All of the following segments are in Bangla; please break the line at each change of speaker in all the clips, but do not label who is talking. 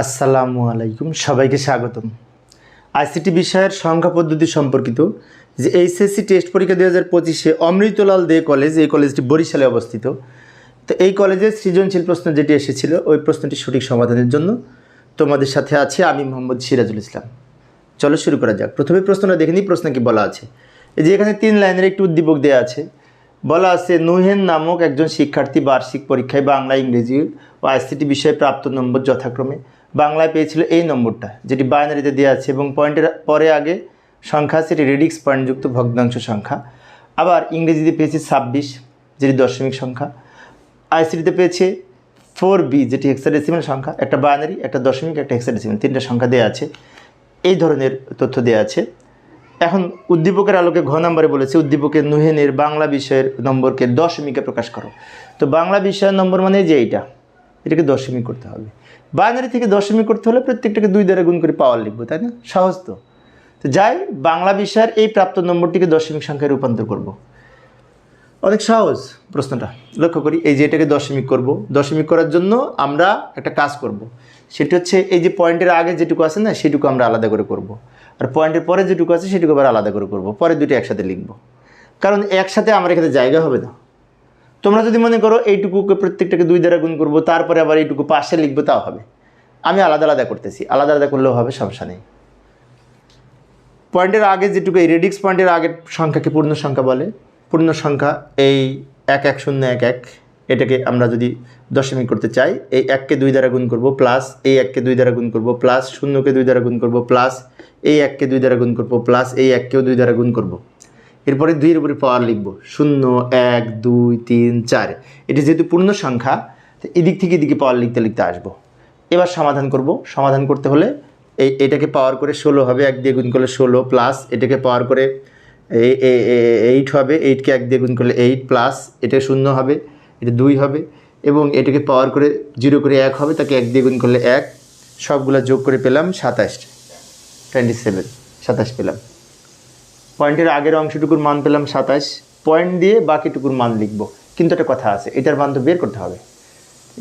আসসালামু আলাইকুম সবাইকে স্বাগতম আইসিটি বিষয়ের সংখ্যা পদ্ধতি সম্পর্কিত যে এইচএসসি টেস্ট পরীক্ষা দু হাজার পঁচিশে অমৃতলাল দে কলেজ এই কলেজটি বরিশালে অবস্থিত তো এই কলেজে সৃজনশীল প্রশ্ন যেটি এসেছিল ওই প্রশ্নটি সঠিক সমাধানের জন্য তোমাদের সাথে আছি আমি মোহাম্মদ সিরাজুল ইসলাম চলো শুরু করা যাক প্রথমে প্রশ্নটা দেখে নিই প্রশ্ন কি বলা আছে এই যে এখানে তিন লাইনের একটি উদ্দীপক দেওয়া আছে বলা আছে নুহেন নামক একজন শিক্ষার্থী বার্ষিক পরীক্ষায় বাংলা ইংরেজি ও আইসিটি বিষয়ে প্রাপ্ত নম্বর যথাক্রমে বাংলায় পেয়েছিল এই নম্বরটা যেটি বাইনারিতে দেওয়া আছে এবং পয়েন্টের পরে আগে সংখ্যা সেটি রেডিক্স পয়েন্টযুক্ত ভগ্নাংশ সংখ্যা আবার ইংরেজিতে পেয়েছে ছাব্বিশ যেটি দশমিক সংখ্যা আইসিটিতে পেয়েছে ফোর বি যেটি হেক্সাডেসিমেল সংখ্যা একটা বাইনারি একটা দশমিক একটা হেক্সাডেসিমেল তিনটা সংখ্যা দেওয়া আছে এই ধরনের তথ্য দেওয়া আছে এখন উদ্দীপকের আলোকে ঘ নম্বরে বলেছে উদ্দীপকের নুহেনের বাংলা বিষয়ের নম্বরকে দশমিকে প্রকাশ করো তো বাংলা বিষয়ের নম্বর মানে যে এইটা এটাকে দশমিক করতে হবে বাইনারি থেকে দশমিক করতে হলে প্রত্যেকটাকে দুই দ্বারা গুণ করে পাওয়ার লিখবো তাই না সহজ তো তো যাই বাংলা বিষয়ের এই প্রাপ্ত নম্বরটিকে দশমিক সংখ্যায় রূপান্তর করব। অনেক সহজ প্রশ্নটা লক্ষ্য করি এই যে এটাকে দশমিক করব। দশমিক করার জন্য আমরা একটা কাজ করব। সেটি হচ্ছে এই যে পয়েন্টের আগে যেটুকু আছে না সেটুকু আমরা আলাদা করে করব। আর পয়েন্টের পরে যেটুকু আছে সেটুকু আবার আলাদা করে করব। পরে দুটি একসাথে লিখব কারণ একসাথে আমার এখানে জায়গা হবে না তোমরা যদি মনে করো এইটুকুকে প্রত্যেকটাকে দুই দ্বারা গুণ করবো তারপরে আবার এইটুকু পাশে লিখবো তাও হবে আমি আলাদা আলাদা করতেছি আলাদা আলাদা করলেও হবে সমস্যা নেই পয়েন্টের আগে যেটুকু এই রেডিক্স পয়েন্টের আগের সংখ্যাকে পূর্ণ সংখ্যা বলে পূর্ণ সংখ্যা এই এক এক শূন্য এক এক এটাকে আমরা যদি দশমিক করতে চাই এই এককে দুই দ্বারা গুণ করব প্লাস এই এককে দুই দ্বারা গুণ করব প্লাস শূন্যকে দুই দ্বারা গুণ করব প্লাস এই এককে দুই দ্বারা গুণ করব প্লাস এই এককেও দুই দ্বারা গুণ করবো এরপরে দুইয়ের উপরে পাওয়ার লিখব শূন্য এক দুই তিন চার এটি যেহেতু পূর্ণ সংখ্যা এদিক থেকে এদিকে পাওয়ার লিখতে লিখতে আসবো এবার সমাধান করব সমাধান করতে হলে এই এটাকে পাওয়ার করে ষোলো হবে এক দিয়ে গুণ করলে ষোলো প্লাস এটাকে পাওয়ার করে এইট হবে এইটকে এক দিয়ে গুণ করলে এইট প্লাস এটা শূন্য হবে এটা দুই হবে এবং এটাকে পাওয়ার করে জিরো করে এক হবে তাকে এক দিয়ে গুণ করলে এক সবগুলো যোগ করে পেলাম সাতাশ টোয়েন্টি সেভেন সাতাশ পেলাম পয়েন্টের আগের অংশটুকুর মান পেলাম সাতাশ পয়েন্ট দিয়ে বাকিটুকুর মান লিখব কিন্তু একটা কথা আছে এটার মান তো বের করতে হবে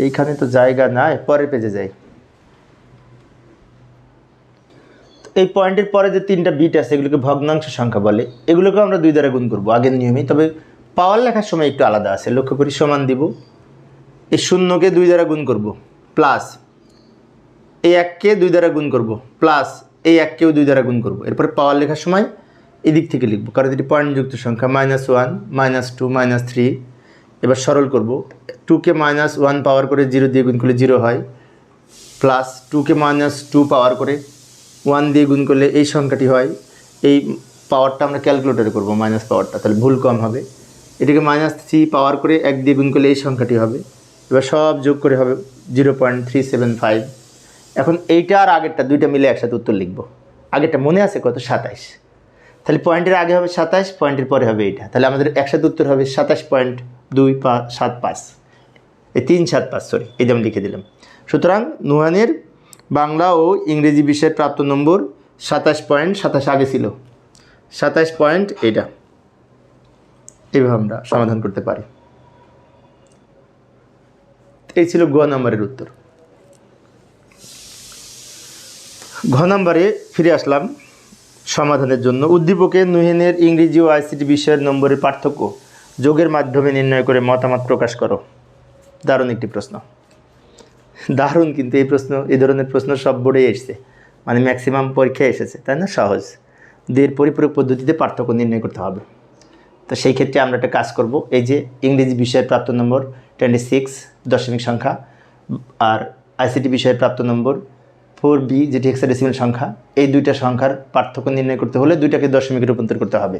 এইখানে তো জায়গা নাই পরের পেজে যাই এই পয়েন্টের পরে যে তিনটা বিট আছে এগুলোকে ভগ্নাংশ সংখ্যা বলে এগুলোকে আমরা দুই দ্বারা গুণ করবো আগের নিয়মেই তবে পাওয়ার লেখার সময় একটু আলাদা আছে লক্ষ্য করি সমান দিব এই শূন্যকে দুই দ্বারা গুণ করব প্লাস এই এককে দুই দ্বারা গুণ করব প্লাস এই এককেও দুই দ্বারা গুণ করব এরপরে পাওয়ার লেখার সময় এদিক থেকে লিখব কারণ এটি পয়েন্টযুক্ত সংখ্যা minus one minus two minus three এবার সরল করব টুকে মাইনাস ওয়ান পাওয়ার করে জিরো দিয়ে গুণ করলে জিরো হয় প্লাস টুকে মাইনাস টু পাওয়ার করে ওয়ান দিয়ে গুণ করলে এই সংখ্যাটি হয় এই পাওয়ারটা আমরা ক্যালকুলেটরে করব মাইনাস পাওয়ারটা তাহলে ভুল কম হবে এটাকে মাইনাস থ্রি পাওয়ার করে এক দিয়ে গুণ করলে এই সংখ্যাটি হবে এবার সব যোগ করে হবে zero point three seven five এখন এইটা আর আগেরটা দুইটা মিলে একসাথে উত্তর লিখব আগেরটা মনে আছে কত সাতাইশ তাহলে পয়েন্টের আগে হবে সাতাশ পয়েন্টের পরে হবে এটা তাহলে আমাদের একসাথে উত্তর হবে সাতাশ পয়েন্ট দুই পা সাত পাঁচ এই তিন সাত পাঁচ সরি এই যেমন লিখে দিলাম সুতরাং নুহানের বাংলা ও ইংরেজি বিষয়ের প্রাপ্ত নম্বর সাতাশ পয়েন্ট সাতাশ আগে ছিল সাতাশ পয়েন্ট এটা এভাবে আমরা সমাধান করতে পারি এই ছিল গ নম্বরের উত্তর ঘ নম্বরে ফিরে আসলাম সমাধানের জন্য উদ্দীপকে নুহেনের ইংরেজি ও আইসিটি বিষয়ের নম্বরের পার্থক্য যোগের মাধ্যমে নির্ণয় করে মতামত প্রকাশ করো দারুণ একটি প্রশ্ন দারুণ কিন্তু এই প্রশ্ন এই ধরনের প্রশ্ন সব বোর্ডেই এসছে মানে ম্যাক্সিমাম পরীক্ষায় এসেছে তাই না সহজ দের পরিপূরক পদ্ধতিতে পার্থক্য নির্ণয় করতে হবে তো সেই ক্ষেত্রে আমরা একটা কাজ করব এই যে ইংরেজি বিষয়ের প্রাপ্ত নম্বর টোয়েন্টি সিক্স দশমিক সংখ্যা আর আইসিটি বিষয়ের প্রাপ্ত নম্বর ফোর বি যেটি হেক্সাডেসিমেল সংখ্যা এই দুইটা সংখ্যার পার্থক্য নির্ণয় করতে হলে দুইটাকে দশমিকে রূপান্তর করতে হবে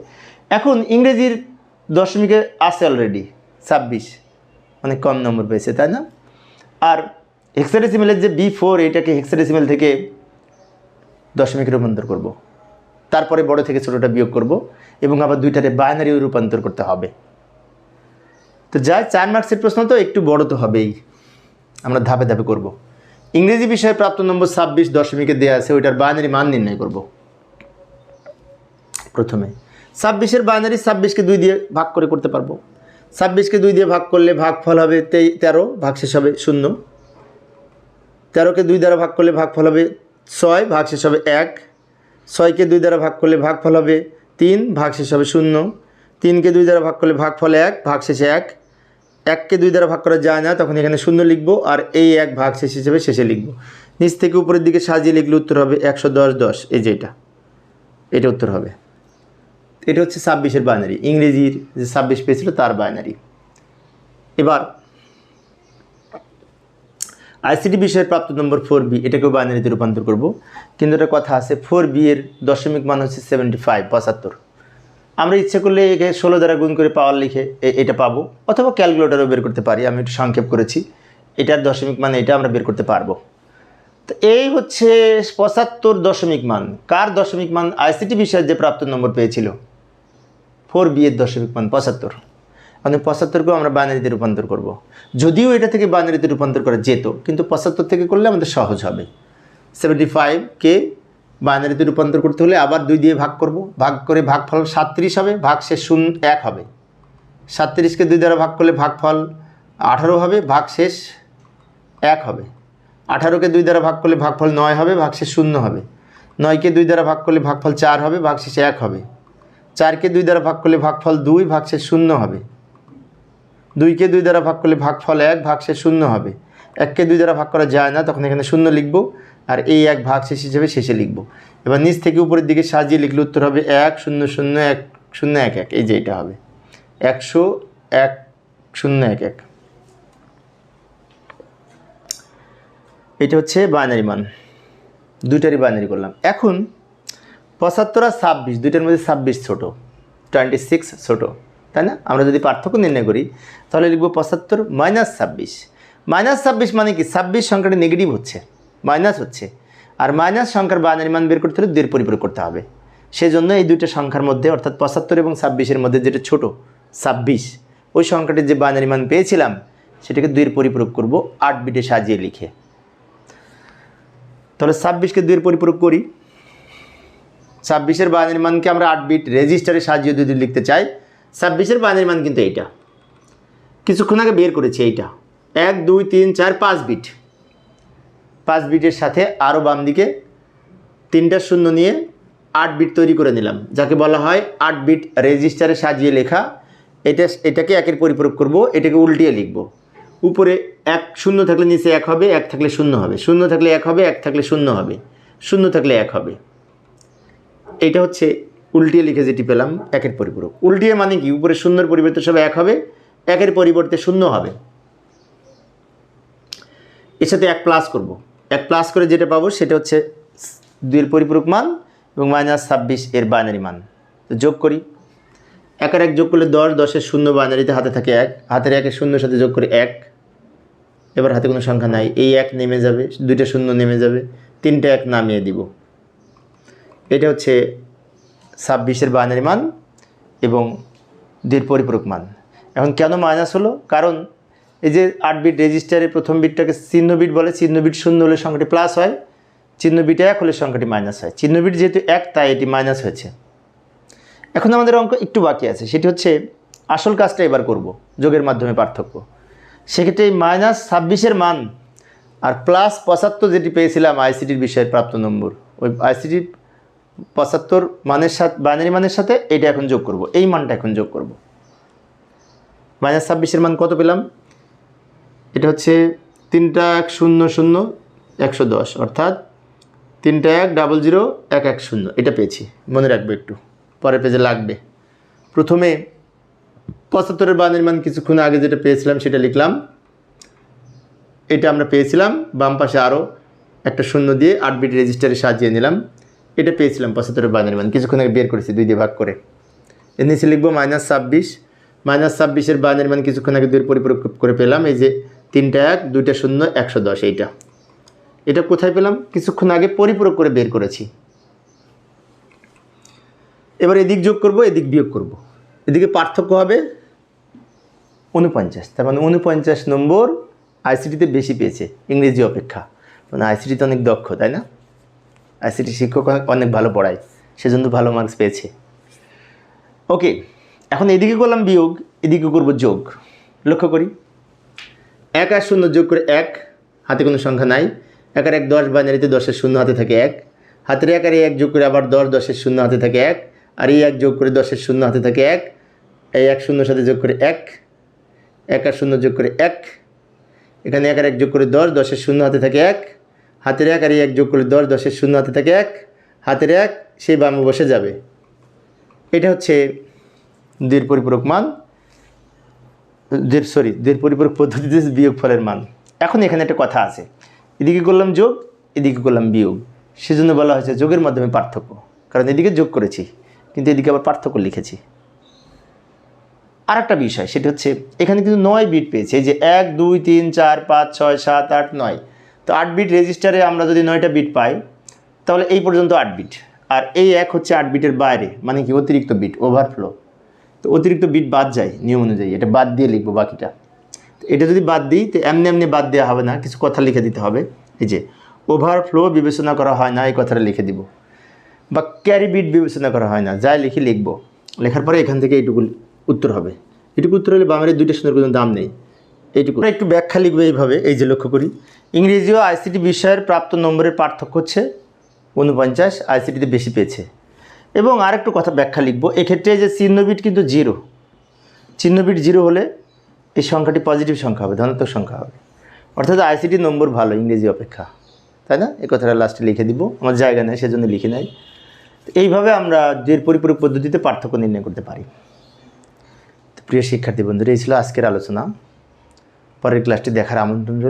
এখন ইংরেজির দশমিকে আছে অলরেডি ছাব্বিশ অনেক কম নম্বর পেয়েছে তাই না আর হেক্সাডেসিমেলের যে বি ফোর এটাকে হেক্সাডেসিমেল থেকে দশমিকে রূপান্তর করব। তারপরে বড় থেকে ছোটোটা বিয়োগ করব এবং আবার দুইটারে বাইনারিও রূপান্তর করতে হবে তো যাই চার মার্কসের প্রশ্ন তো একটু বড় তো হবেই আমরা ধাপে ধাপে করবো ইংরেজি বিষয়ে প্রাপ্ত নম্বর ছাব্বিশ দশমিকে দেওয়া আছে ওইটার বাইনারি মান নির্ণয় করব প্রথমে ছাব্বিশের বাইনারি ছাব্বিশকে দুই দিয়ে ভাগ করে করতে পারবো ছাব্বিশকে দুই দিয়ে ভাগ করলে ভাগ ফল হবে তেই তেরো ভাগ শেষ হবে শূন্য তেরোকে দুই দ্বারা ভাগ করলে ভাগ ফল হবে ছয় ভাগ শেষ হবে এক ছয়কে দুই দ্বারা ভাগ করলে ভাগ ফল হবে তিন ভাগ শেষ হবে শূন্য তিনকে দুই দ্বারা ভাগ করলে ভাগ ফল এক ভাগ শেষে এক এককে দুই দ্বারা ভাগ করা যায় না তখন এখানে শূন্য লিখব আর এই এক ভাগ শেষ হিসেবে শেষে লিখব নিচ থেকে উপরের দিকে সাজিয়ে লিখলে উত্তর হবে একশো দশ দশ এই যে এটা এটা উত্তর হবে এটা হচ্ছে ছাব্বিশের বাইনারি ইংরেজির যে ছাব্বিশ পেয়েছিল তার বাইনারি এবার আইসিটি বিষয়ের প্রাপ্ত নম্বর ফোর বি এটাকেও বাইনারিতে রূপান্তর করব কিন্তু একটা কথা আছে ফোর বি এর দশমিক মান হচ্ছে সেভেন্টি ফাইভ পঁচাত্তর আমরা ইচ্ছে করলে একে ষোলো দ্বারা গুণ করে পাওয়ার লিখে এটা পাবো অথবা ক্যালকুলেটারও বের করতে পারি আমি একটু সংক্ষেপ করেছি এটার দশমিক মান এটা আমরা বের করতে পারবো তো এই হচ্ছে পঁচাত্তর দশমিক মান কার দশমিক মান আইসিটি বিষয়ের যে প্রাপ্ত নম্বর পেয়েছিল ফোর বি এর দশমিক মান পঁচাত্তর মানে পঁচাত্তরকেও আমরা বাইনারিতে রূপান্তর করব। যদিও এটা থেকে বাইনারিতে রূপান্তর করা যেত কিন্তু পঁচাত্তর থেকে করলে আমাদের সহজ হবে সেভেন্টি ফাইভ কে বাইনারিতে রূপান্তর করতে হলে আবার দুই দিয়ে ভাগ করব ভাগ করে ভাগফল সাতত্রিশ হবে ভাগ শেষ শূন্য এক হবে সাতত্রিশকে দুই দ্বারা ভাগ করলে ভাগফল আঠারো হবে ভাগ শেষ এক হবে আঠারোকে দুই দ্বারা ভাগ করলে ভাগফল নয় হবে ভাগ শেষ শূন্য হবে নয়কে দুই দ্বারা ভাগ করলে ভাগফল চার হবে ভাগ শেষ এক হবে চারকে দুই দ্বারা ভাগ করলে ভাগফল দুই ভাগ শেষ শূন্য হবে দুইকে দুই দ্বারা ভাগ করলে ভাগফল এক ভাগ শেষ শূন্য হবে এককে দুই দ্বারা ভাগ করা যায় না তখন এখানে শূন্য লিখব আর এই এক ভাগ শেষ হিসেবে শেষে লিখব এবার নিচ থেকে উপরের দিকে সাজিয়ে লিখলে উত্তর হবে এক শূন্য শূন্য এক শূন্য এক এক এই যে এটা হবে একশো এক শূন্য এক এক এটা হচ্ছে বাইনারি মান দুইটারই বাইনারি করলাম এখন পঁচাত্তর আর ছাব্বিশ দুইটার মধ্যে ছাব্বিশ ছোটো টোয়েন্টি সিক্স ছোটো তাই না আমরা যদি পার্থক্য নির্ণয় করি তাহলে লিখব পঁচাত্তর মাইনাস ছাব্বিশ মাইনাস ছাব্বিশ মানে কি ছাব্বিশ সংখ্যাটা নেগেটিভ হচ্ছে মাইনাস হচ্ছে আর মাইনাস সংখ্যার বাইনারি মান বের করতে হলে দুইয়ের পরিপূরক করতে হবে সেজন্য এই দুইটা সংখ্যার মধ্যে অর্থাৎ পঁচাত্তর এবং ছাব্বিশের মধ্যে যেটা ছোট ছাব্বিশ ওই সংখ্যাটির যে বাইনারি মান পেয়েছিলাম সেটাকে দুইয়ের পরিপূরক করব আট বিটে সাজিয়ে লিখে তাহলে ছাব্বিশকে দুইয়ের পরিপূরক করি ছাব্বিশের বাইনারি মানকে আমরা আট বিট রেজিস্টারে সাজিয়ে যদি লিখতে চাই ছাব্বিশের বাইনারি মান কিন্তু এইটা কিছুক্ষণ আগে বের করেছি এইটা এক দুই তিন চার পাঁচ বিট পাঁচ বিটের সাথে আরও বাম দিকে তিনটা শূন্য নিয়ে আট বিট তৈরি করে নিলাম যাকে বলা হয় আট বিট রেজিস্টারে সাজিয়ে লেখা এটা এটাকে একের পরিপূরক করব এটাকে উল্টিয়ে লিখব উপরে এক শূন্য থাকলে নিচে এক হবে এক থাকলে শূন্য হবে শূন্য থাকলে এক হবে এক থাকলে শূন্য হবে শূন্য থাকলে এক হবে এটা হচ্ছে উল্টিয়ে লিখে যেটি পেলাম একের পরিপূরক উল্টিয়ে মানে কি উপরে শূন্যর পরিবর্তে সব এক হবে একের পরিবর্তে শূন্য হবে এর সাথে এক প্লাস করবো এক প্লাস করে যেটা পাবো সেটা হচ্ছে দুইয়ের পরিপূরক মান এবং মাইনাস ছাব্বিশ এর বাইনারি মান তো যোগ করি একের এক যোগ করলে দশ দশের শূন্য বাইনারিতে হাতে থাকে এক হাতের একের শূন্য সাথে যোগ করে এক এবার হাতে কোনো সংখ্যা নাই এই এক নেমে যাবে দুইটা শূন্য নেমে যাবে তিনটা এক নামিয়ে দিব এটা হচ্ছে ছাব্বিশের বাইনারি মান এবং দুইয়ের পরিপূরক মান এখন কেন মাইনাস হলো কারণ এই যে আট বিট রেজিস্টারে প্রথম বিটটাকে চিহ্ন বিট বলে চিহ্ন বিট শূন্য হলে সংখ্যাটি প্লাস হয় চিহ্ন বিট এক হলে সংখ্যাটি মাইনাস হয় চিহ্ন বিট যেহেতু এক তাই এটি মাইনাস হয়েছে এখন আমাদের অঙ্ক একটু বাকি আছে সেটি হচ্ছে আসল কাজটা এবার করব যোগের মাধ্যমে পার্থক্য সেক্ষেত্রে এই মাইনাস ছাব্বিশের মান আর প্লাস পঁচাত্তর যেটি পেয়েছিলাম আইসিটির বিষয়ের প্রাপ্ত নম্বর ওই আইসিটি পঁচাত্তর মানের সাথে বাইনারি মানের সাথে এটা এখন যোগ করব এই মানটা এখন যোগ করব মাইনাস ছাব্বিশের মান কত পেলাম এটা হচ্ছে তিনটা এক শূন্য শূন্য একশো দশ অর্থাৎ তিনটা এক ডাবল জিরো এক এক শূন্য এটা পেয়েছি মনে রাখবে একটু পরের পেজে লাগবে প্রথমে পঁচাত্তরের বা নির্মাণ কিছুক্ষণ আগে যেটা পেয়েছিলাম সেটা লিখলাম এটা আমরা পেয়েছিলাম বাম পাশে আরও একটা শূন্য দিয়ে আট বিট রেজিস্টারে সাজিয়ে নিলাম এটা পেয়েছিলাম পঁচাত্তরের বা নির্মাণ কিছুক্ষণ আগে বের করেছি দুই দিয়ে ভাগ করে এর নিচে লিখবো মাইনাস ছাব্বিশ মাইনাস ছাব্বিশের বা নির্মাণ কিছুক্ষণ আগে দুই পরিপূরক করে পেলাম এই যে তিনটা এক দুইটা শূন্য একশো দশ এইটা এটা কোথায় পেলাম কিছুক্ষণ আগে পরিপূরক করে বের করেছি এবার এদিক যোগ করব এদিক বিয়োগ করব। এদিকে পার্থক্য হবে উনপঞ্চাশ তার মানে উনপঞ্চাশ নম্বর আইসিটিতে বেশি পেয়েছে ইংরেজি অপেক্ষা মানে আইসিটিতে অনেক দক্ষ তাই না আইসিটি শিক্ষক অনেক ভালো পড়ায় সেজন্য ভালো মার্কস পেয়েছে ওকে এখন এদিকে করলাম বিয়োগ এদিকে করব যোগ লক্ষ্য করি এক আর শূন্য যোগ করে এক হাতে কোনো সংখ্যা নাই এক আর এক দশ বাইনারিতে দশের শূন্য হাতে থাকে এক হাতের এক আর এক যোগ করে আবার দশ দশের শূন্য হাতে থাকে এক আর এই এক যোগ করে দশের শূন্য হাতে থাকে এক এই এক শূন্য সাথে যোগ করে এক এক আর শূন্য যোগ করে এক এখানে এক আর এক যোগ করে দশ দশের শূন্য হাতে থাকে এক হাতের এক আর এক যোগ করে দশ দশের শূন্য হাতে থাকে এক হাতের এক সেই বামে বসে যাবে এটা হচ্ছে দুইয়ের পরিপূরক মান দের সরি দের পরিপূরক পদ্ধতিতে বিয়োগ ফলের মান এখন এখানে একটা কথা আছে এদিকে করলাম যোগ এদিকে করলাম বিয়োগ সেজন্য বলা হয়েছে যোগের মাধ্যমে পার্থক্য কারণ এদিকে যোগ করেছি কিন্তু এদিকে আবার পার্থক্য লিখেছি আর একটা বিষয় সেটা হচ্ছে এখানে কিন্তু নয় বিট পেয়েছে যে এক দুই তিন চার পাঁচ ছয় সাত আট নয় তো আট বিট রেজিস্টারে আমরা যদি নয়টা বিট পাই তাহলে এই পর্যন্ত আট বিট আর এই এক হচ্ছে আট বিটের বাইরে মানে কি অতিরিক্ত বিট ওভারফ্লো তো অতিরিক্ত বিট বাদ যায় নিয়ম অনুযায়ী এটা বাদ দিয়ে লিখবো বাকিটা এটা যদি বাদ দিই তো এমনি এমনি বাদ দেওয়া হবে না কিছু কথা লিখে দিতে হবে এই যে ওভারফ্লো বিবেচনা করা হয় না এই কথাটা লিখে দিব বা ক্যারি বিট বিবেচনা করা হয় না যাই লিখে লিখব লেখার পরে এখান থেকে এইটুকু উত্তর হবে এটুকু উত্তর হলে বামের দুইটা শূন্যের কোনো দাম নেই এইটুকু একটু ব্যাখ্যা লিখবে এইভাবে এই যে লক্ষ্য করি ইংরেজি ও আইসিটি বিষয়ের প্রাপ্ত নম্বরের পার্থক্য হচ্ছে উনপঞ্চাশ আইসিটিতে বেশি পেয়েছে এবং আরেকটু কথা ব্যাখ্যা লিখব এক্ষেত্রে যে চিহ্নবিট কিন্তু জিরো চিহ্নবিট জিরো হলে এই সংখ্যাটি পজিটিভ সংখ্যা হবে ধনাত্মক সংখ্যা হবে অর্থাৎ আইসিটি নম্বর ভালো ইংরেজি অপেক্ষা তাই না এ কথাটা লাস্টে লিখে দিব আমার জায়গা নেই সেজন্য লিখে নেয় এইভাবে আমরা যে পরিপূরক পদ্ধতিতে পার্থক্য নির্ণয় করতে পারি প্রিয় শিক্ষার্থী বন্ধুরা এই ছিল আজকের আলোচনা পরের ক্লাসটি দেখার আমন্ত্রণ রইল